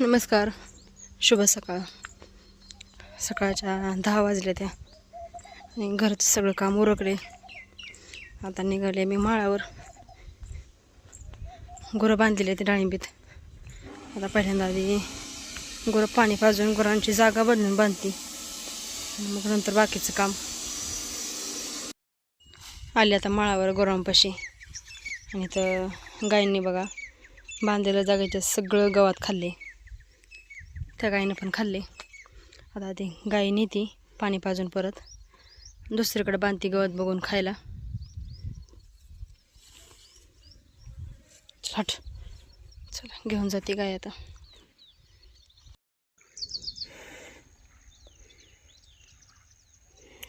नमस्कार. शुभ सकाळ. सकाळच्या दहा वाजल्या त्या. आणि घरचं सगळं काम उरकले. आता निघाले मी माळावर. गुरं बांधलेले ते डाळिंबीत. आता पहिल्यांदा आधी गुरं पाणी पाजून गुरांची जागा बदलून बांधते. मग नंतर बाकीचं काम. आले आता माळावर गुरांपाशी. आणि तर गायींनी बघा बांधलेलं जागेचं सगळं गवात खाल्ले. त्या गायीनं पण खाल्ले. आता ती गाई नेती पाणी पाजून परत. दुसरीकडे बांधती गवत बघून खायला. हट चला घेऊन जाते गाय आता.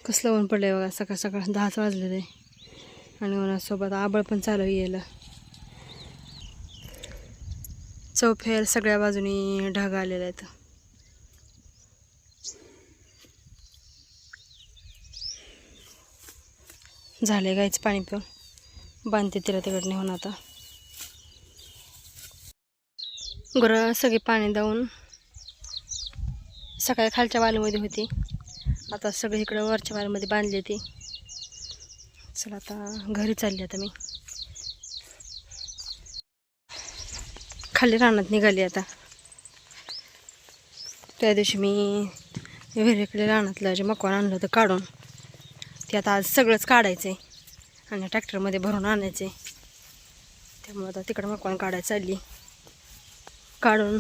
कसलं ऊन पडलंय बघा सकाळ सकाळ दहाच वाजले ते आणि उन्हासोबत आबळ पण चालू यायला. चौफेर सगळ्या बाजूनी ढग आलेला आहेत. झाले गायचं पाणी पिऊन. बांधते तिला तिकडे नेऊन आता. गुरं सगळी पाणी देऊन सकाळी खालच्या बालमध्ये होती. आता सगळी इकडं वरच्या वालीमध्ये बांधली होती चला आता घरी चालली आता मी. खाली रानात निघाली आता. त्या दिवशी मी विहिरीकडे रानातलं जे मकवान आणलं होतं काढून ते आता आज सगळंच काढायचं आहे आणि ट्रॅक्टरमध्ये भरून आणायचे त्यामुळे आता तिकडं मकवान काढायला चालली. काढून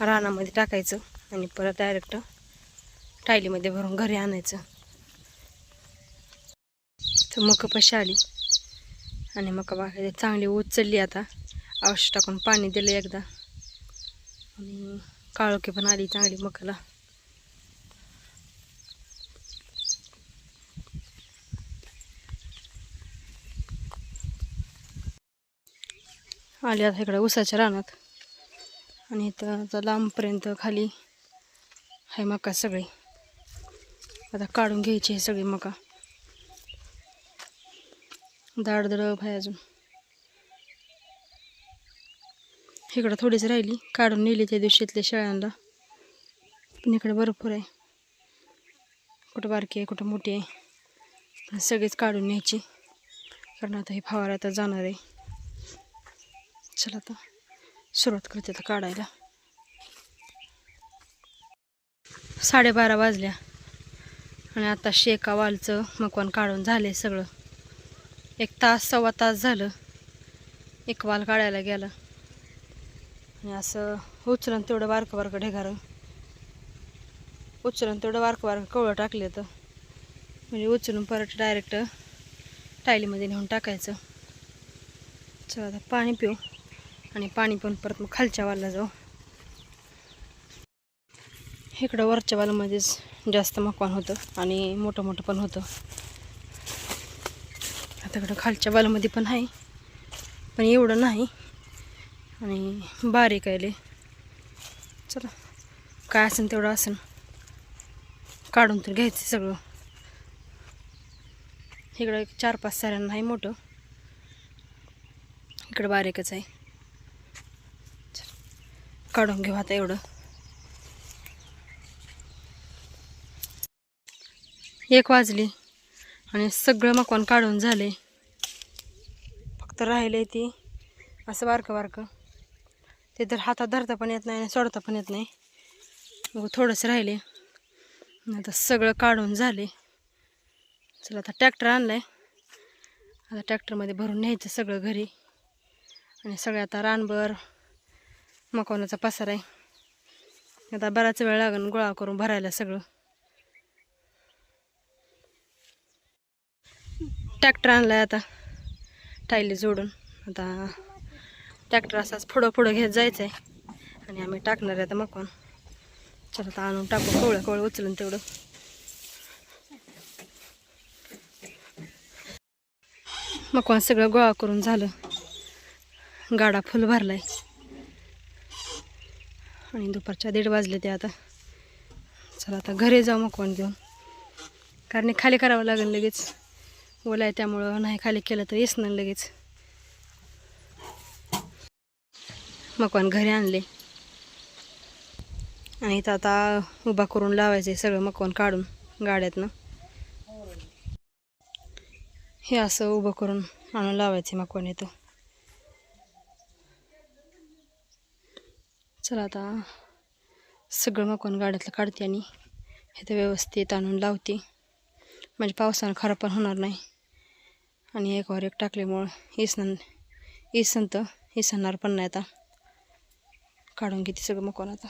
रानामध्ये टाकायचं आणि परत डायरेक्ट टायलीमध्ये भरून घरी आणायचं. तर मका पशी आली. आणि मका बाकी चांगली उचलली आता. औषध टाकून पाणी दिलं एकदा. आणि काळोखी पण आली चांगली मकाला. आली आता इकडं उसाच्या रानात. आणि इथं आता लांबपर्यंत खाली आहे मका सगळी. आता काढून घ्यायची आहे सगळी मका. दाडदडप आहे अजून. इकडं थोडीच राहिली. काढून नेली त्या दिवशीतल्या शेळ्यांना पण इकडे भरपूर आहे. कुठं बारकी आहे कुठं मोठी आहे. सगळीच काढून न्यायची. कारण आता ही फवारा आता जाणार आहे. चला आता सुरुवात करते आता काढायला. साडेबारा वाजल्या. आणि आता शेका वालचं मकवान काढून झाले सगळं. एक तास सव्वा तास झालं. एक वाल काढायला गेला. आणि असं उचलून तेवढं बारकं बारकं ढेगारं. उचलून तेवढं बारकं बारकं कवळं टाकले तर म्हणजे उचलून परत डायरेक्ट टायलीमध्ये नेऊन टाकायचं. चला आता पाणी पिऊ. आणि पाणी पण परत मग खालच्या वाला जाऊ. इकडं वरच्या वालामध्येच जास्त मकवान होतं आणि मोठं मोठं पण होतं. आता इकडं खालच्या वालामध्ये पण आहे पण एवढं नाही. आणि बारीक आहे चला काय असेल तेवढं असेल. काढून तर घ्यायचं सगळं. इकडं एक चार पाच साऱ्यांना आहे मोठं. इकडं बारीकच आहे. काढून घेऊ आता एवढं. एक वाजली आणि सगळं मकवान काढून झाले. फक्त राहिले ती असं बारकं बारकं. ते तर हातात धरता पण येत नाही आणि सोडता पण येत नाही. मग थोडंसं राहिले. आता सगळं काढून झाले. चला आता ट्रॅक्टर आणलाय. आता ट्रॅक्टरमध्ये भरून न्यायचं सगळं घरी. आणि सगळं आता रानभर मकवानाचा पसार आहे. आता बराच वेळ लागेल गोळा करून भरायला सगळं. ट्रॅक्टर आणलाय आता. टायली जोडून. आता ट्रॅक्टर असाच पुढं पुढं घेत जायचं आहे आणि आम्ही टाकणार आहे आता मकवान. चला आता आणून टाकू. कवळं कवळं उचलून तेवढं. मकवान सगळं गोळा करून झालं. गाडा फुल भरलाय. आणि दुपारच्या दीड वाजले ते आता. चला आता घरी जाऊ मकवान घेऊन. कारण खाली करावं लागेल लगेच. ओला आहे त्यामुळं नाही खाली केलं तर येस नाही लगेच. मकवान घरी आणले. आणि इथं आता उभा करून लावायचं आहे सगळं मकवान काढून गाड्यातनं. हे असं उभं करून आणून लावायचे मकवान इथं. चला आता सगळं मकवान गाड्यातलं काढते आणि हे तर व्यवस्थित आणून लावते. म्हणजे पावसानं खराब पण होणार नाही. आणि एकावर एक टाकल्यामुळं इसण इसंत इसणणार पण नाही आता. काढून घेते सगळं मकवान आता.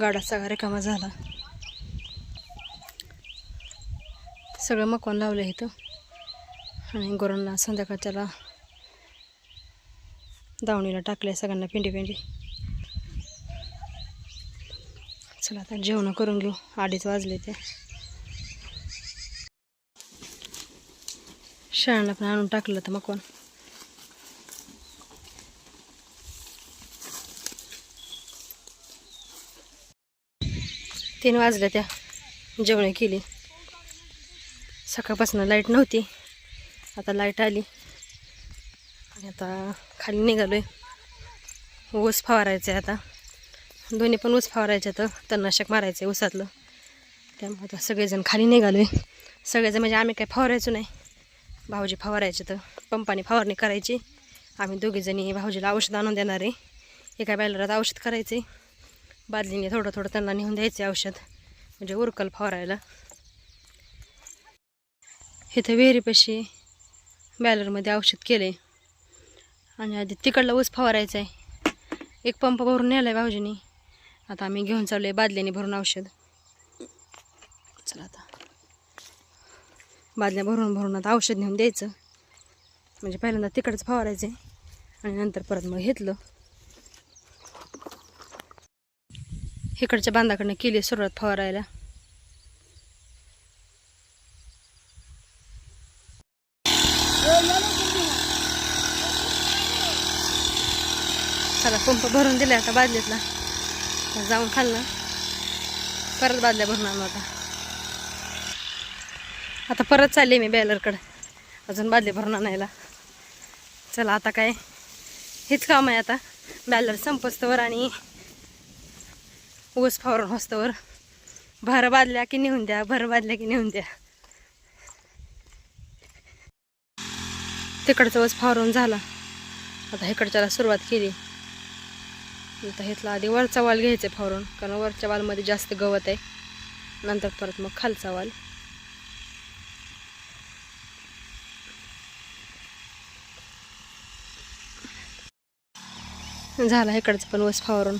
गाडा सगळा रिकामा झाला. सगळं मकवान लावलं इथं. आणि गोरांना संध्याकाळच्याला दावणीला टाकले सगळ्यांना पिंडी पिंडी. चला आता जेवण करून घेऊ. अडीच वाजले ते. शाळांना पण आणून टाकलं तर मकवान. तीन वाजल्या त्या जेवण केली. सकाळपासून लाइट नव्हती. आता लाइट आली. आणि आता खाली निघालो आहे ऊस फवारायचं आहे आता. दोन्ही पण ऊस फवारायचे तर तणनाशक मारायचं आहे ऊसातलं. त्यामुळे आता सगळेजण खाली निघालो आहे सगळेजण म्हणजे आम्ही काही फवारायचो नाही. भाऊजी फवारायचे तर पंपाने फवारणी करायची. आम्ही दोघीजणी भाऊजीला औषध आणून देणार आहे. एका बॅलरात औषध करायचे बादलीने थोडं थोडं त्यांना नेऊन द्यायचे औषध म्हणजे उरकल फवारायला. इथं विहिरीपाशी बॅलरमध्ये औषध केले. आणि आधी तिकडला ऊस फवारायचा आहे. एक पंप भरून नेला आहे भाऊजीनी. आता आम्ही घेऊन चाललो आहे बादल्याने भरून औषध. चला आता. बादल्या भरून भरून आता औषध नेऊन द्यायचं. म्हणजे पहिल्यांदा तिकडचं फवारायचं आहे आणि नंतर परत मग घेतलं. इकडच्या बांधाकडनं केली सुरुवात फवारायला. चला पंप भरून दिला आता बादलीतला. जाऊन खाल्लं. परत बादल्या भरून आणू आता. आता परत चालले मी बॅलरकडे. अजून बादली भरून आणायला चला आता काय? हेच काम आहे आता. बॅलर संपस्तवर आणि ऊस फवारून होस्तवर भर बादल्या की नेऊन द्या भर बादल्या की नेऊन द्या. तिकडचा ऊस फवारून झाला. आता इकडच्याला सुरुवात केली. आता इथला आधी वरचा वाल घ्यायचा आहे फावरून कारण वरच्या वालमध्ये जास्त गवत आहे. नंतर परत मग खालचा वाल. झाला इकडचं पण ऊस फवारून.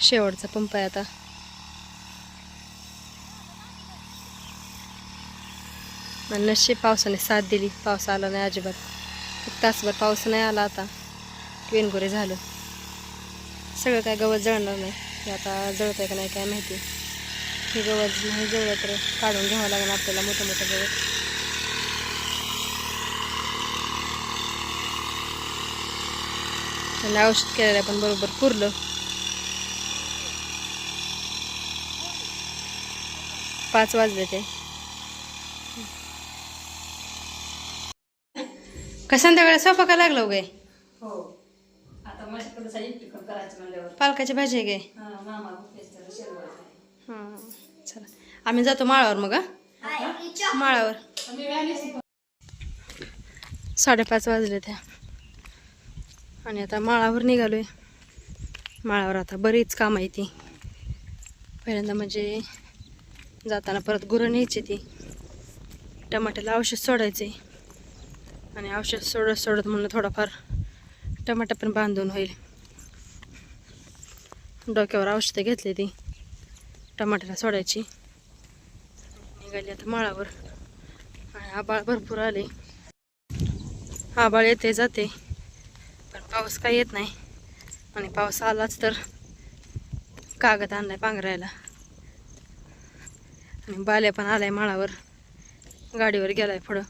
शेवटचा पंप आहे आता. आणि पावसाने साथ दिली. पाऊस आला नाही अजिबात. एक तासभर पाऊस नाही आला आता. वेनगोरे झालं. सगळं काय गवत जळणार नाही. हे आता जळत आहे का नाही काय माहिती. हे गवत नाही जळलं तर काढून घ्यावं लागेल आपल्याला मोठं मोठं गवत. त्याला औषध केलेलं पण बरोबर पुरलं. पाच वाजले ते. का संध्याकाळी स्वयंपाका लागला गे पालकाची भाजी आहे गे. हा, आहे. चला. आम्ही जातो माळावर मग माळावर. साडेपाच वाजले त्या. आणि आता माळावर निघालोय. माळावर आता बरीच काम आहे ती. पहिल्यांदा म्हणजे जाताना परत गुरं न्यायची ती. टमाट्याला औषध सोडायचे आणि औषध सोडत सोडत म्हणलं थोडाफार टमाटा पण बांधून होईल. डोक्यावर औषधं घेतली ती. टमाट्याला सोडायची. निघाली आता माळावर. आणि आबाळ भरपूर आले. आबाळ येते जाते. पण पाऊस काही येत नाही. आणि पाऊस आलाच तर कागद आणलाय पांघरायला. बाल्या पण आलाय माळावर. गाडीवर गेलाय पुढं.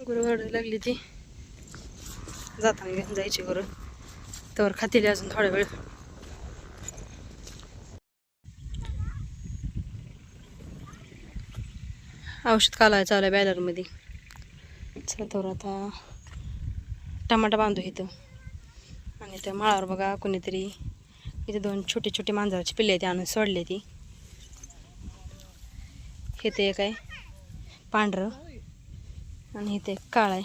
गुरुवार लागली ती. जाताना घेऊन जायची गुरु. तर खातील अजून थोडा वेळ. औषध कालाय चालू आहे बॅलरमध्ये. चला तर आता टमाटा बांधू इथं. आणि त्या माळावर बघा कोणीतरी इथे दोन छोटे छोटे मांजराची पिल्ले ते आणून सोडले ती. हे ते एक आहे. पांढरं. आणि इथे काळ आहे.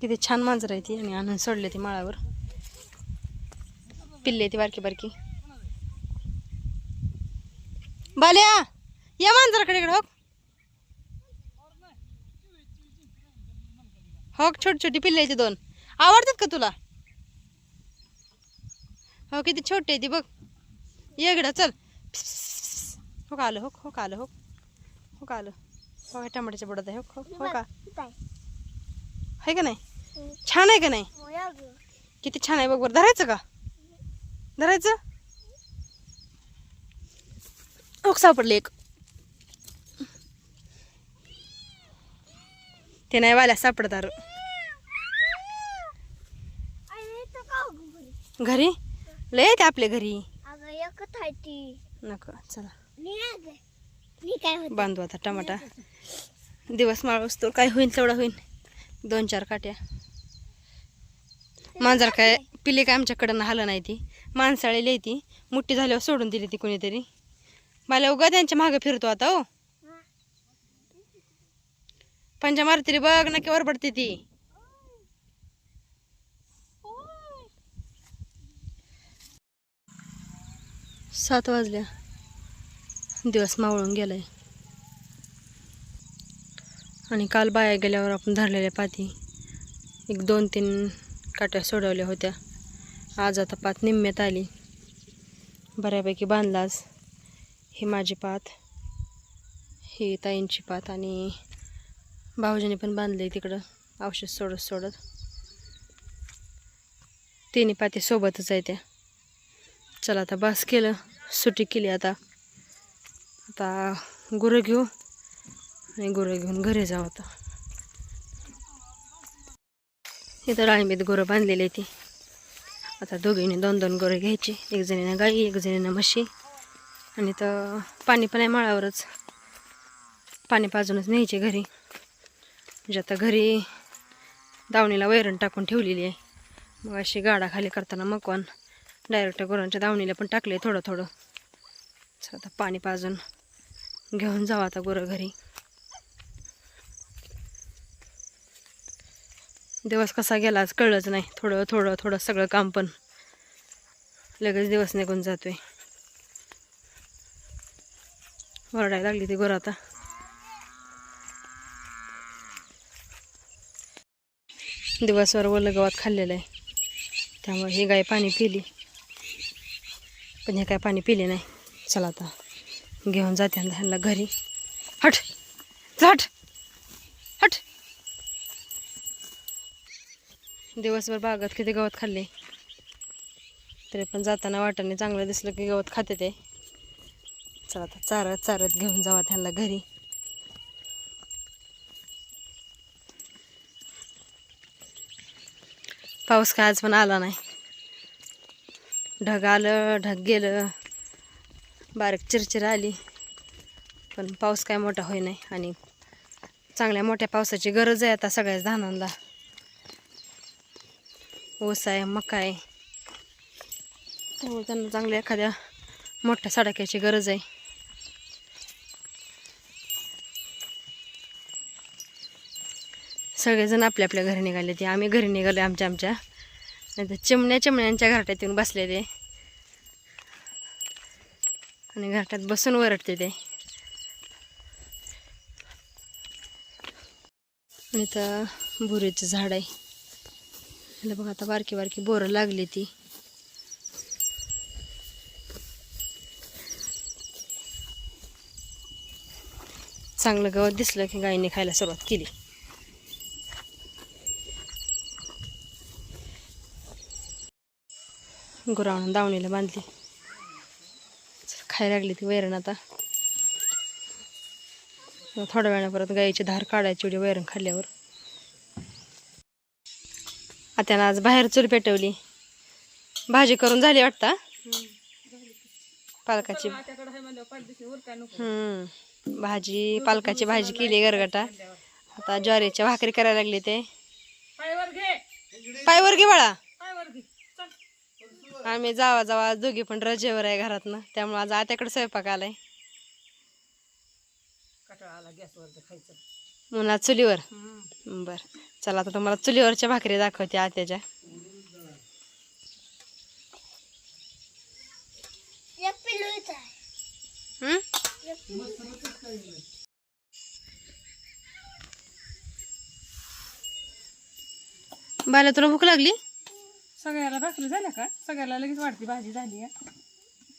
किती छान मांजर आहे ती. आणि आणून सोडले ती माळावर. पिल्ले ती बारकी बारकी. बाल्या या मांजराकडे इकडे होक होक छोटी छोटी पिल्लायची दोन. आवडतात का तुला? हो किती छोटे आहे ती बघ. ये इकडं चल. हो का आलं? हो हो का आलं? हो हो का आलं? हो टमाट्याच्या बुडात आहे. हो हो हो का? आहे का नाही? छान आहे का नाही? किती छान आहे बघ बरं. धरायचं का? धरायचं? ओक सापडले एक. ते नाही वाल्या सापडतार घरी? लय येते आपल्या घरी. ती. नको चला. बांधू आता टमाटा. दिवस माळ असतो काय होईल तेवढा होईल दोन चार काट्या. मांजर काय पिले काय आमच्याकडं हलं नाही ती. माणसाळलेली ती. मुठ्ठी झाल्यावर सोडून दिली ती कोणीतरी. मला उगा त्यांच्या मागं फिरतो आता हो. पंजा मारती बघ नक्की वर पडते ती. सात वाजल्या. दिवस मावळून गेलाय. आणि काल बाया गेल्यावर आपण धरलेल्या पाती एक दोन तीन काट्या सोडवल्या होत्या. आज आता पात निम्म्यात आली. बऱ्यापैकी बांधलाच. ही माझी पात ही ताईंची पात आणि भाऊजीने पण बांधले तिकडं औषध सोडत सोडत. तिन्ही पाती सोबतच आहे त्या. चला आता बस केलं सुट्टी केली आता. आता गुरं घेऊ आणि गुरं घेऊन घरी जाऊ आता. इथं डाळिंबीत गुरं बांधलेली ती. आता दोघींनी दोन दोन गुरं घ्यायची एक जणीनं गाई एक जणीनं म्हशी. आणि तर पाणी पण आहे माळावरच. पाणी पाजूनच न्यायचे घरी. म्हणजे आता घरी दावणीला वैरण टाकून ठेवलेली आहे. मग अशी गाडा खाली करताना मकवान. डायरेक्ट गुरांच्या दावणीला पण टाकले थोडं थोडं. आता पाणी पाजून घेऊन जाऊ आता गुरं घरी. दिवस कसा गेला आज कळलंच नाही. थोडं थोडं थोडं सगळं काम पण लगेच दिवस निघून जातोय. वरडायला लागली ती गुरं आता. दिवसभर ओलं गवत खाल्लेलं आहे. त्यामुळे ही गाय पाणी पिली. पण हे काय पाणी पिले नाही. चला आता घेऊन जाते आणि ह्यांना घरी. हट. हट. हट. दिवसभर बागात किती गवत खाल्ले. तरी पण जाताना वाटाने चांगलं दिसलं की गवत खाते ते. चला आता चारत चारत घेऊन जावा त्यांना घरी. पाऊस काय आज पण आला नाही. ढग आलं ढग गेलं बारीक चिरचिर आली. पण पाऊस काय मोठा होई नाही आणि चांगल्या मोठ्या पावसाची गरज आहे आता सगळ्याच धानांना ऊस आहे मका आहे. त्यामुळे त्यांना चांगल्या एखाद्या मोठ्या सडाक्याची गरज आहे. सगळेजण आपल्या आपल्या घरी निघाले ते. आम्ही घरी निघाले आमच्या आमच्या. नाही तर चिमण्या चिमण्यांच्या घरट्यात येऊन बसले ते आणि घरट्यात बसून वरटते ते. आणि तर बोरीचं झाड आहे. ह्याला बघा आता बारकी बारकी बोरं लागली ती. चांगलं गवत दिसलं की गायीने खायला सुरुवात केली. गुरावणं दावणीला बांधली. खायला लागली ती वैरण आता. थोड्या वेळा परत गाईची धार काढायची एवढी वैरण खाल्ल्यावर. आता आज बाहेर चूल पेटवली. भाजी करून झाली वाटतं? पालकाची. हम्म. भाजी पालकाची भाजी केली गरगटा. आता ज्वारीच्या भाकरी करायला लागली ते. पायवर घे बाळा. आम्ही जावा जावा आज दोघी पण रजेवर आहे घरातनं. त्यामुळे आज आत्याकडे स्वयंपाक आलाय. आला खायचं. चुलीवर. बर. चला आता तुम्हाला चुलीवरच्या भाकरी दाखवते आत्याच्या. बाला तुला भूक लागली? सगळ्याला भाकरी झाल्या का? सगळ्याला लगेच वाढती भाजी झाली आहे.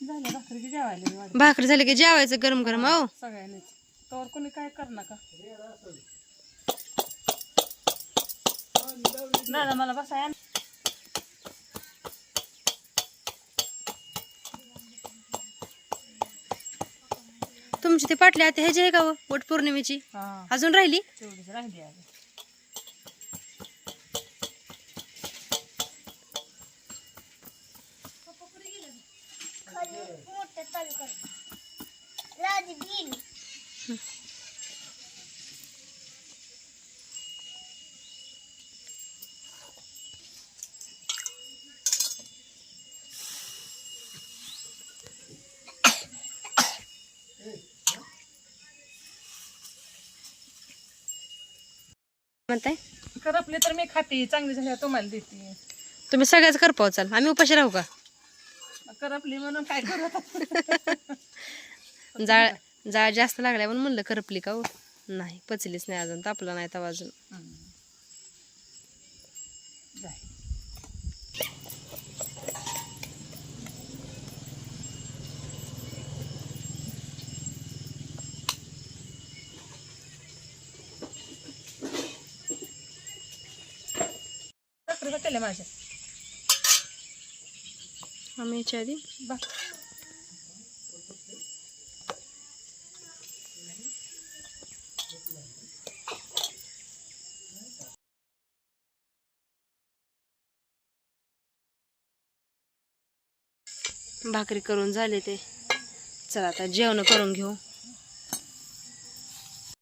झाल्या भाकरी की जेवायला भाकरी झाली की जेवायचं गरम गरम हो? सगळ्यांनीच. तर कोणी काय कर नका दादा मला बसाय तुमची ती पाटली आता ह्याची आहे का हो? वट पौर्णिमेची अजून राहिली? राहिली चालू कर. राजी गेली म्हणताय? करपली तर मी खाते. चांगली झाल्या तुम्हाला देते. तुम्ही सगळ्याच कर चाल. आम्ही उपाशी राहू का? करपली म्हणून काय करत जाळ जाळ जास्त लागलाय पण म्हणलं करपली का हो? नाही पचलीच नाही अजून तापला नाही तवा अजून. माझ्या. आम्ही याच्या आधी बा भाकरी करून झाले ते. चला आता जेवण करून घेऊ.